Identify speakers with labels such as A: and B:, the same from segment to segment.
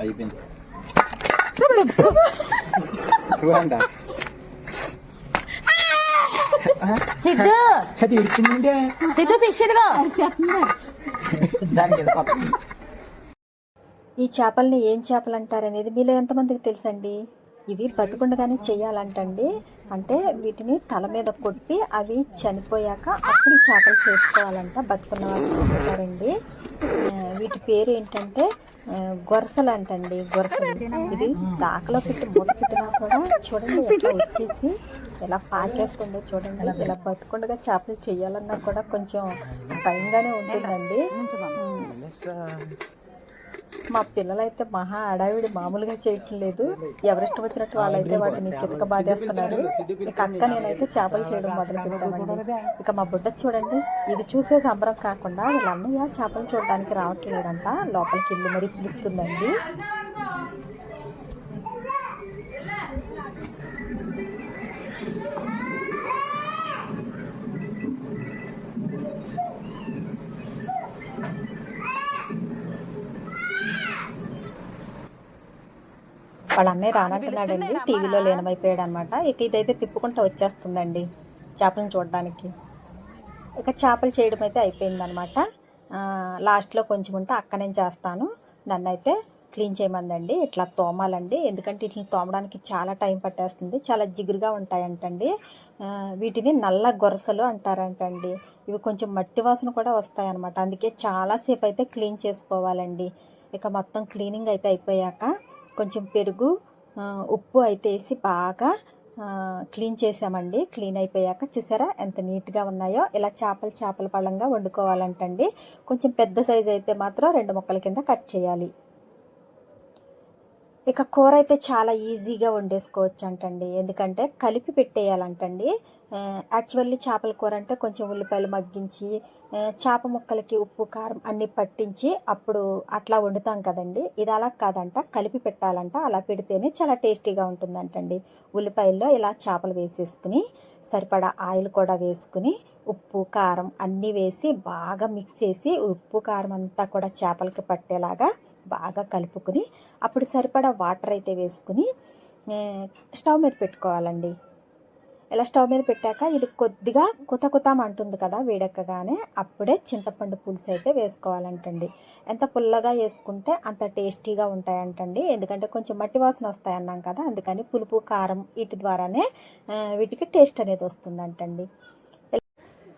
A: అయిపోయింది అంట
B: సిద్ధు.
A: అది ఇడిచిందంటే?
B: సిద్ధు ఫిష్ ఇదిగో.
A: దానికి ఏదో కొత్త
C: ఈ చేపల్ని ఏం చేపలు అంటారు అనేది మీలో ఎంతమందికి తెలుసండి? ఇవి బతుకుండగానే చేయాలంటండి అంటే వీటిని తల మీద కొట్టి అవి చనిపోయాక అప్పుడు ఈ చేపలు చేసుకోవాలంట బతుకున్న వాళ్ళు చెప్తారండి ఆ, వీటి పేరు ఏంటంటే గొరసలు అంటండి గొరసలు. ఇది దాకలో పెట్టి మూత పెట్టినా కూడా చూడండి ఎట్లా వచ్చేసి ఎలా పాకేస్తుందో చూడండి ఇలా బతుకుండగా చేపలు చేయాలన్నా కూడా కొంచెం భయంగానే ఉంటుందండి. మా పిల్లలైతే మహా అడావిడి మామూలుగా చేయటం లేదు. ఎవరిష్టం వచ్చినట్టు వాళ్ళైతే వాటిని చితక బాధేస్తున్నారు. ఇక అక్క నేనైతే చేపలు చేయడం మొదలు పెట్టామండి. ఇక మా బుడ్డ చూడండి ఇది చూసే సంబరం కాకుండా వీళ్ళ అన్నయ్య చేపలు చూడడానికి రావట్లేదంట. లోపలికి వెళ్ళి మరీ పిలుస్తుందండి. వాళ్ళ అన్నయ్య రానంటున్నాడండి. టీవీలో లీనమైపోయాడు అనమాట ఇక ఇదైతే తిప్పుకుంటూ వచ్చేస్తుందండి చేపలను చూడడానికి. ఇక చేపలు చేయడం అయితే అయిపోయిందనమాట లాస్ట్లో కొంచెం ఉంటే అక్క నేను చేస్తాను. నన్ను అయితే క్లీన్ చేయమందండి. ఇట్లా తోమాలండి. ఎందుకంటే ఇట్లా తోమడానికి చాలా టైం పట్టేస్తుంది. చాలా జిగురుగా ఉంటాయంటండి. వీటిని నల్ల గొరసలు అంటారంటండి. ఇవి కొంచెం మట్టి వాసన కూడా వస్తాయన్నమాట అందుకే చాలాసేపు అయితే క్లీన్ చేసుకోవాలండి. ఇక మొత్తం క్లీనింగ్ అయితే అయిపోయాక కొంచెం పెరుగు ఉప్పు అయితే వేసి బాగా క్లీన్ చేసామండి. క్లీన్ అయిపోయాక చూసారా ఎంత నీట్గా ఉన్నాయో. ఇలా చేపలు చేపల పళ్ళంగా వండుకోవాలంటండి. కొంచెం పెద్ద సైజు అయితే మాత్రం రెండు ముక్కల కింద కట్ చేయాలి. ఇక కూర అయితే చాలా ఈజీగా వండేసుకోవచ్చు అంటండి ఎందుకంటే కలిపి పెట్టేయాలంటండి. యాక్చువల్లీ చేపల కూర అంటే కొంచెం ఉల్లిపాయలు మగ్గించి చేప ముక్కలకి ఉప్పు కారం అన్ని పట్టించి అప్పుడు అట్లా వండుతాం కదండి. ఇది అలా కాదంట కలిపి పెట్టాలంట. అలా పెడితేనే చాలా టేస్టీగా ఉంటుందంటండి. ఉల్లిపాయల్లో ఇలా చేపలు వేసేసుకుని సరిపడా ఆయిల్ కూడా వేసుకుని ఉప్పు కారం అన్నీ వేసి బాగా మిక్స్ చేసి ఉప్పు కారం అంతా కూడా చేపలకి పట్టేలాగా బాగా కలుపుకుని అప్పుడు సరిపడా వాటర్ అయితే వేసుకుని స్టవ్ మీద పెట్టుకోవాలండి. ఇలా స్టవ్ మీద పెట్టాక ఇది కొద్దిగా కుత కుతాం అంటుంది కదా వేడెక్కగానే అప్పుడే చింతపండు పులుసు అయితే వేసుకోవాలంటండి. ఎంత పుల్లగా వేసుకుంటే అంత టేస్టీగా ఉంటాయంటండి. ఎందుకంటే కొంచెం మట్టి వాసన వస్తాయన్నాం కదా అందుకని పులుపు కారం వీటి ద్వారానే వీటికి టేస్ట్ అనేది వస్తుందంటండి.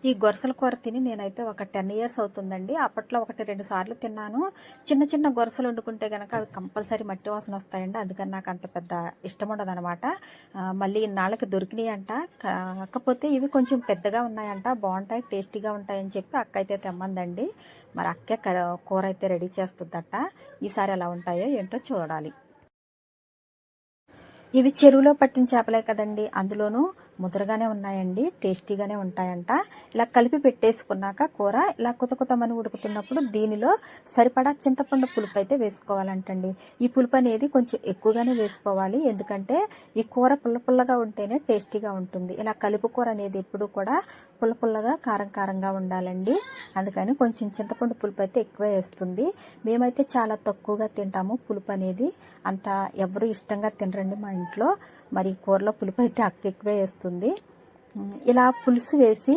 C: ఈ గొరసల కూర తిని నేనైతే ఒక టెన్ ఇయర్స్ అవుతుందండి. అప్పట్లో ఒకటి రెండు సార్లు తిన్నాను. చిన్న చిన్న గొరసలు వండుకుంటే కనుక అవి కంపల్సరీ మట్టి వాసన వస్తాయండి. అందుకని నాకు అంత పెద్ద ఇష్టం ఉండదు అనమాట మళ్ళీ ఇన్నాళ్ళకి దొరికినాయి అంట కాకపోతే ఇవి కొంచెం పెద్దగా ఉన్నాయంట బాగుంటాయి టేస్టీగా ఉంటాయని చెప్పి అక్క అయితే తెమ్మందండి. మరి అక్కే కర- కూర అయితే రెడీ చేస్తుందట. ఈసారి ఎలా ఉంటాయో ఏంటో చూడాలి. ఇవి చెరువులో పట్టిన చేపలే కదండి. అందులోనూ ముదరగానే ఉన్నాయండి టేస్టీగానే ఉంటాయంట. ఇలా కలిపి పెట్టేసుకున్నాక కూర ఇలా కుత కుతమని ఉడుకుతున్నప్పుడు దీనిలో సరిపడా చింతపండు పులుపు అయితే వేసుకోవాలంటండి. ఈ పులుపు అనేది కొంచెం ఎక్కువగానే వేసుకోవాలి ఎందుకంటే ఈ కూర పుల్ల పుల్లగా ఉంటేనే టేస్టీగా ఉంటుంది. ఇలా కలుపు కూర అనేది ఎప్పుడు కూడా పుల్ల పుల్లగా కారం కారంగా ఉండాలండి. అందుకని కొంచెం చింతపండు పులుపు అయితే ఎక్కువ వేస్తుంది. మేమైతే చాలా తక్కువగా తింటాము పులుపు అనేది. అంత ఎవరు ఇష్టంగా తినరండి మా ఇంట్లో. మరి కూరలో పులుపు అయితే అక్క ఎక్కువే వేస్తుంది. ఉమ్, ఇలా పులుసు వేసి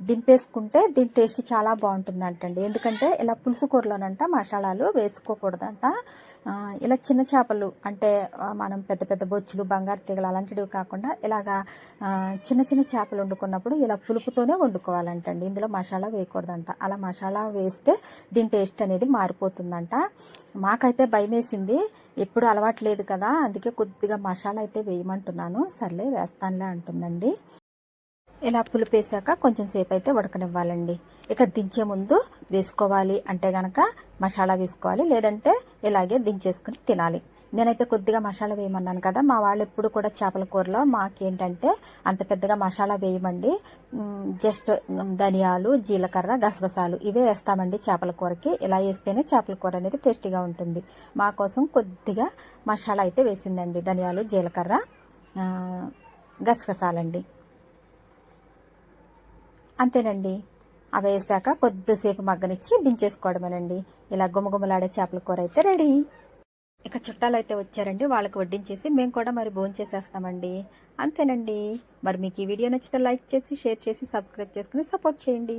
C: దింపేసుకుంటే దీని టేస్ట్ చాలా బాగుంటుంది అంటండి ఎందుకంటే ఇలా పులుసు కూరలోనంట మసాలాలు వేసుకోకూడదంట. ఇలా చిన్న చేపలు అంటే మనం పెద్ద పెద్ద బొచ్చులు బంగారు తీగలు అలాంటివి కాకుండా ఇలాగా చిన్న చిన్న చేపలు వండుకున్నప్పుడు ఇలా పులుపుతోనే వండుకోవాలంటండి. ఇందులో మసాలా వేయకూడదంట. అలా మసాలా వేస్తే దీని టేస్ట్ అనేది మారిపోతుందంట. మాకైతే భయం వేసింది ఎప్పుడు అలవాటు లేదు కదా. అందుకే కొద్దిగా మసాలా అయితే వేయమంటున్నాను. సర్లే వేస్తానులే అంటుందండి. ఇలా పులిపేసాక కొంచెం సేపు అయితే ఉడకనివ్వాలండి. ఇక దించే ముందు వేసుకోవాలి అంటే గనక మసాలా వేసుకోవాలి లేదంటే ఇలాగే దించేసుకుని తినాలి. నేనైతే కొద్దిగా మసాలా వేయమన్నాను కదా మా వాళ్ళు ఎప్పుడు కూడా చేపల కూరలో మాకేంటంటే అంత పెద్దగా మసాలా వేయమండి. జస్ట్ ధనియాలు జీలకర్ర గసగసాలు ఇవే వేస్తామండి చేపల కూరకి. ఇలా వేస్తేనే చేపల కూర అనేది టేస్టీగా ఉంటుంది. మా కోసం కొద్దిగా మసాలా అయితే వేసిందండి ధనియాలు జీలకర్ర గసగసాలండి. అంతేనండి. అవి వేసాక కొద్దిసేపు మగ్గనిచ్చి దించేసుకోవడమేనండి. ఇలా గుమగుమలాడే చేపల కూర అయితే రెడీ. ఇక చుట్టాలు అయితే వచ్చారండి వాళ్ళకి వడ్డించేసి మేము కూడా మరి భోజనం చేసేస్తామండి అంతేనండి. మరి మీకు ఈ వీడియో నచ్చితే లైక్ చేసి షేర్ చేసి సబ్స్క్రైబ్ చేసుకుని సపోర్ట్ చేయండి.